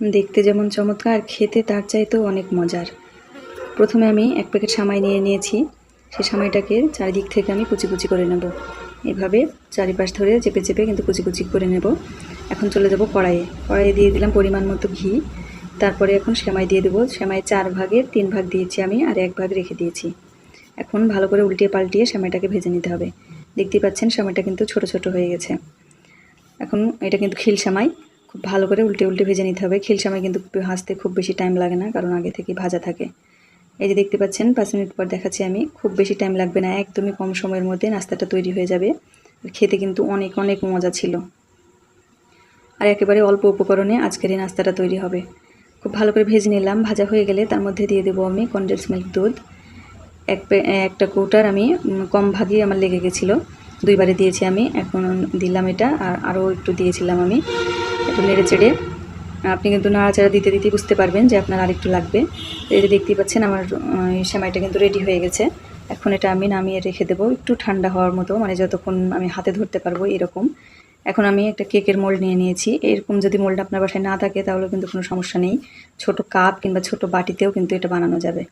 দেখতে যেমন চমৎকার খেতে তার চাইতেও অনেক মজার। প্রথমে আমি এক প্যাকেট সামাই নিয়ে নিয়েছি। সেই সামাইটাকে চারিদিক থেকে আমি কুচি কুচি করে নেব। এভাবে চারিপাশ ধরে চেপে চেপে কিন্তু কুচি কুচি করে নেব। এখন চলে যাব কড়াইয়ে। কড়াইয়ে দিয়ে দিলাম পরিমাণ মতো ঘি। তারপরে এখন সেমাই দিয়ে দেবো। সেমাই চার ভাগের তিন ভাগ দিয়েছি আমি, আর এক ভাগ রেখে দিয়েছি। এখন ভালো করে উল্টিয়ে পাল্টিয়ে সেমাইটাকে ভেজে নিতে হবে। দেখতেই পাচ্ছেন, সেমাইটা কিন্তু ছোট ছোট হয়ে গেছে। এখন এটা কিন্তু খিল সেমাই। খুব ভালো করে উল্টে উল্টে ভেজে নিতে হবে। খিল সেমাই কিন্তু ভাজতে খুব বেশি টাইম লাগে না, কারণ আগে থেকেই ভাজা থাকে। এই যে দেখতে পাচ্ছেন, পাঁচ মিনিট পর দেখাচ্ছি আমি, খুব বেশি টাইম লাগবে না, একদমই কম সময়ের মধ্যে নাস্তাটা তৈরি হয়ে যাবে। খেতে কিন্তু অনেক অনেক মজা ছিল। আর একেবারে অল্প উপকরণে আজকের এই নাস্তাটা তৈরি হবে। খুব ভালো করে ভেজে নিলাম, ভাজা হয়ে গেলে তার মধ্যে দিয়ে দেবো আমি কনডেন্স মিল্ক দুধ। এক একটা কৌটার আমি কম ভাগই আমার লেগে গেছিল। দুইবারে দিয়েছি আমি, এখন দিলাম এটা, আর আরও একটু দিয়েছিলাম আমি। একটু নেড়ে চেড়ে আপনি কিন্তু নাড়াচাড়া দিতে দিতে বুঝতে পারবেন যে আপনার আরেকটু লাগবে। এটা দেখতেই পাচ্ছেন আমার সেমাইটা কিন্তু রেডি হয়ে গেছে। এখন এটা আমি নামিয়ে রেখে দেবো, একটু ঠান্ডা হওয়ার মতো মানে যতক্ষণ আমি হাতে ধরতে পারব এরকম। এখন আমি একটা কেকের মোল্ড নিয়ে নিয়েছি। এরকম যদি মোল্ড আপনার বাসায় না থাকে, তাহলে কিন্তু কোনো সমস্যা নেই। ছোট কাপ কিংবা ছোট বাটিতেও কিন্তু এটা বানানো যাবে।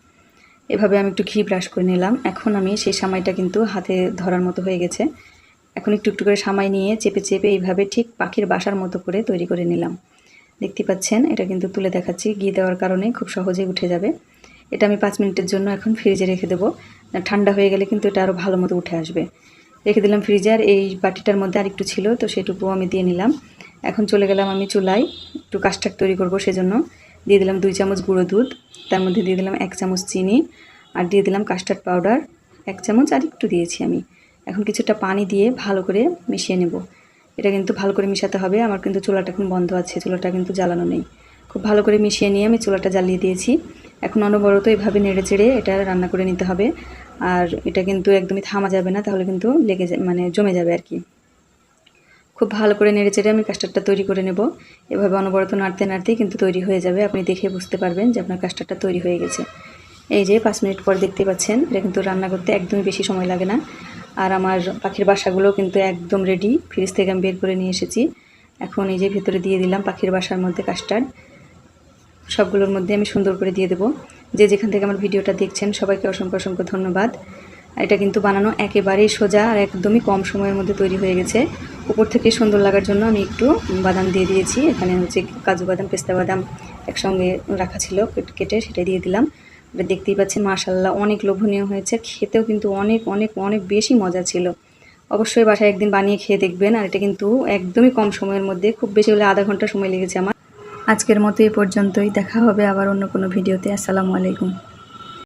এভাবে আমি একটু ঘি ব্রাশ করে নিলাম। এখন আমি সেই সামাইটা কিন্তু হাতে ধরার মতো হয়ে গেছে। এখন একটু একটু করে সামাই নিয়ে চেপে চেপে এইভাবে ঠিক পাখির বাসার মতো করে তৈরি করে নিলাম। দেখতে পাচ্ছেন, এটা কিন্তু তুলে দেখাচ্ছি। ঘি দেওয়ার কারণে খুব সহজেই উঠে যাবে। এটা আমি পাঁচ মিনিটের জন্য এখন ফ্রিজে রেখে দেবো। ঠান্ডা হয়ে গেলে কিন্তু এটা আরও ভালো মতো উঠে আসবে। রেখে দিলাম ফ্রিজে আর এই বাটিটার মধ্যে আরেকটু ছিল, তো সেটুকুও আমি দিয়ে নিলাম। এখন চলে গেলাম আমি চুলায়, একটু কাস্টার্ড তৈরি করব সেজন্য। দিয়ে দিলাম দুই চামচ গুঁড়ো দুধ, তার মধ্যে দিয়ে দিলাম এক চামচ চিনি, আর দিয়ে দিলাম কাস্টার্ড পাউডার। এক চামচ আর একটু দিয়েছি আমি। এখন কিছুটা পানি দিয়ে ভালো করে মিশিয়ে নেব। এটা কিন্তু ভালো করে মিশাতে হবে। আমার কিন্তু চুলাটা এখন বন্ধ আছে, চুলাটা কিন্তু জ্বালানো নেই। খুব ভালো করে মিশিয়ে নিয়ে আমি চুলাটা জ্বালিয়ে দিয়েছি। এখন অনবরত এভাবে নেড়ে চেড়ে এটা রান্না করে নিতে হবে। আর এটা কিন্তু একদমই থামা যাবে না, তাহলে কিন্তু লেগে মানে জমে যাবে আর কি। খুব ভালো করে নেড়ে চেড়ে আমি কাস্টার্ডটা তৈরি করে নেব। এভাবে অনবরত নাড়তে নাড়তেই কিন্তু তৈরি হয়ে যাবে। আপনি দেখে বুঝতে পারবেন যে আপনার কাস্টার্ডটা তৈরি হয়ে গেছে। এই যে পাঁচ মিনিট পর দেখতে পাচ্ছেন, এটা কিন্তু রান্না করতে একদমই বেশি সময় লাগে না। আর আমার পাখির বাসাগুলো কিন্তু একদম রেডি ফ্রিজ থেকে আমি বের করে নিয়ে এসেছি। এখন এই যে ভেতরে দিয়ে দিলাম পাখির বাসার মধ্যে কাস্টার্ড সবগুলোর মধ্যে আমি সুন্দর করে দিয়ে দেবো। যে যেখান থেকে আমার ভিডিওটা দেখছেন, সবাইকে অসংখ্য অসংখ্য ধন্যবাদ। এটা কিন্তু বানানো একেবারেই সোজা আর একদমই কম সময়ের মধ্যে তৈরি হয়ে গেছে। উপর থেকে সুন্দর লাগার জন্য আমি একটু বাদাম দিয়ে দিয়েছি। এখানে হচ্ছে কাজু বাদাম, পেস্তা বাদাম একসঙ্গে রাখা ছিল, কেট- সেটা দিয়ে দিলাম। দেখতেই পাচ্ছেন মাশাল্লাহ অনেক লোভনীয় হয়েছে। খেতেও কিন্তু অনেক অনেক অনেক বেশি মজা ছিল। অবশ্যই বাসায় একদিন বানিয়ে খেয়ে দেখবেন, আর এটা কিন্তু একদমই কম সময়ের মধ্যে, খুব বেশি হলে আধা ঘণ্টা সময় লেগেছে আমার। আজকের মতো এই পর্যন্তই, দেখা হবে আবার অন্য কোনো ভিডিওতে। আসসালামু আলাইকুম।